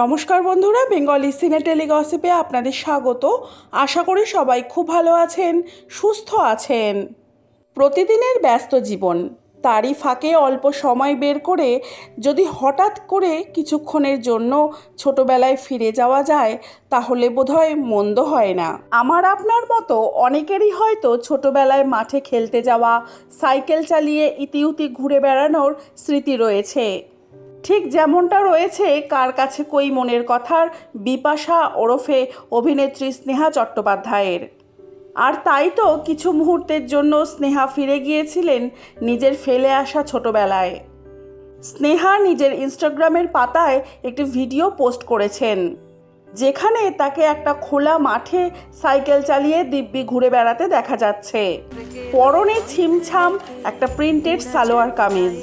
নমস্কার বন্ধুরা, বেঙ্গলি সিনে টেলিগসিপে আপনাদের স্বাগত। আশা করি সবাই খুব ভালো আছেন, সুস্থ আছেন। প্রতিদিনের ব্যস্ত জীবন, তারই ফাঁকে অল্প সময় বের করে যদি হঠাৎ করে কিছুক্ষণের জন্য ছোটবেলায় ফিরে যাওয়া যায়, তাহলে বোধহয় মন্দ হয় না। আমার আপনার মতো অনেকেরই হয়তো ছোটবেলায় মাঠে খেলতে যাওয়া, সাইকেল চালিয়ে ইতিউতি ঘুরে বেড়ানোর স্মৃতি রয়েছে। ঠিক যেমনটা রয়েছে, কার কাছে কই মনের কথার বিপাশা ওরফে অভিনেত্রী স্নেহা চট্টোপাধ্যায়ের। আর তাই তো কিছু মুহূর্তের জন্য স্নেহা ফিরে গিয়েছিলেন নিজের ফেলে আসা ছোটবেলায়। স্নেহা নিজের ইনস্টাগ্রামের পাতায় একটি ভিডিও পোস্ট করেছেন, যেখানে তাকে একটা খোলা মাঠে সাইকেল চালিয়ে দিব্যি ঘুরে বেড়াতে দেখা যাচ্ছে। পরনে ছিমছাম একটা প্রিন্টেড সালোয়ার কামিজ।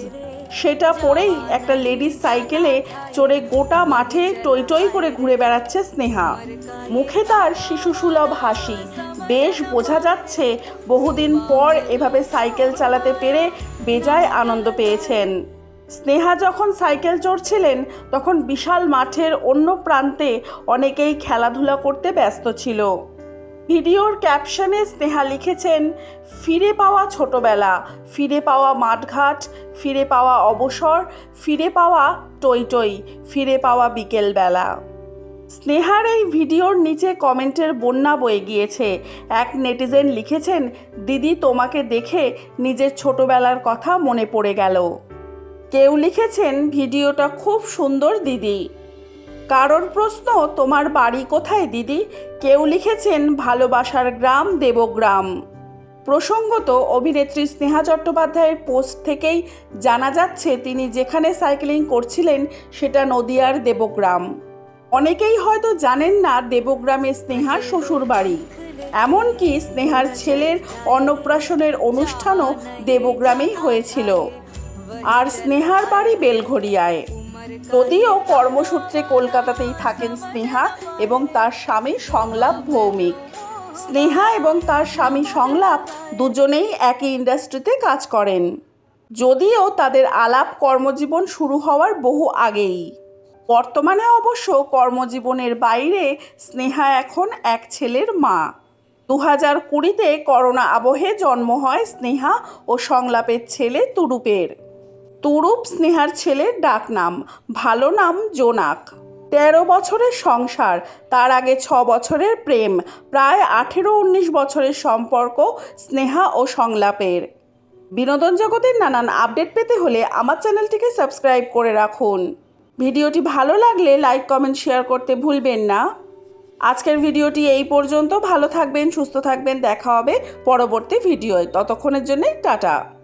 সেটা পরেই একটা লেডিস সাইকেলে চড়ে গোটা মাঠে টই টই করে ঘুরে বেড়াচ্ছে স্নেহা। মুখে তার শিশুসুলভ হাসি। বেশ বোঝা যাচ্ছে বহুদিন পর এভাবে সাইকেল চালাতে পেরে বেজায় আনন্দ পেয়েছেন। স্নেহা যখন সাইকেল চড়ছিলেন, তখন বিশাল মাঠের অন্য প্রান্তে অনেকেই খেলাধুলা করতে ব্যস্ত ছিল। ভিডিওর ক্যাপশনে স্নেহা লিখেছেন, ফিরে পাওয়া ছোটবেলা, ফিরে পাওয়া মাঠঘাট ফিরে পাওয়া অবসর, ফিরে পাওয়া টই টই, ফিরে পাওয়া বিকেলবেলা। স্নেহার এই ভিডিওর নিচে কমেন্টের বন্যা বয়ে গিয়েছে। এক নেটিজেন লিখেছেন, দিদি, তোমাকে দেখে নিজের ছোটবেলার কথা মনে পড়ে গেল। কেউ লিখেছেন, ভিডিওটা খুব সুন্দর, দিদি। কারোর প্রশ্ন, তোমার বাড়ি কোথায়, দিদি? কেউ লিখেছেন, ভালোবাসার গ্রাম, দেবগ্রাম। প্রসঙ্গত অভিনেত্রী স্নেহা চট্টোপাধ্যায়ের পোস্ট থেকেই জানা যাচ্ছে, তিনি যেখানে সাইক্লিং করছিলেন সেটা নদিয়ার দেবগ্রাম। অনেকেই হয়তো জানেন না দেবগ্রামে স্নেহার শ্বশুর বাড়ি। এমনকি স্নেহার ছেলের অন্নপ্রাশনের অনুষ্ঠানও দেবগ্রামেই হয়েছিল। আর স্নেহার বাড়ি বেলঘরিয়ায় যদিও কর্মসূত্রে কলকাতাতেই থাকেন স্নেহা এবং তার স্বামী সংলাপ ভৌমিক। স্নেহা এবং তার স্বামী সংলাপ দুজনেই একই ইন্ডাস্ট্রিতে কাজ করেন। যদিও তাদের আলাপ কর্মজীবন শুরু হওয়ার বহু আগেই। বর্তমানে অবশ্য কর্মজীবনের বাইরে স্নেহা এখন এক ছেলের মা। দু হাজার কুড়িতে করোনা আবহে জন্ম হয় স্নেহা ও সংলাপের ছেলে তুরুপের। তুরুপ স্নেহার ছেলের ডাকনাম, ভালো নাম জোনাক। তেরো বছরের সংসার, তার আগে ছ বছরের প্রেম, প্রায় আঠেরো উনিশ বছরের সম্পর্ক, স্নেহা ও সংলাপের। বিনোদন জগতের নানান আপডেট পেতে হলে আমার চ্যানেলটিকে সাবস্ক্রাইব করে রাখুন। ভিডিওটি ভালো লাগলে লাইক, কমেন্ট, শেয়ার করতে ভুলবেন না। আজকের ভিডিওটি এই পর্যন্ত। ভালো থাকবেন, সুস্থ থাকবেন। দেখা হবে পরবর্তী ভিডিওয়। ততক্ষণের জন্যে টাটা।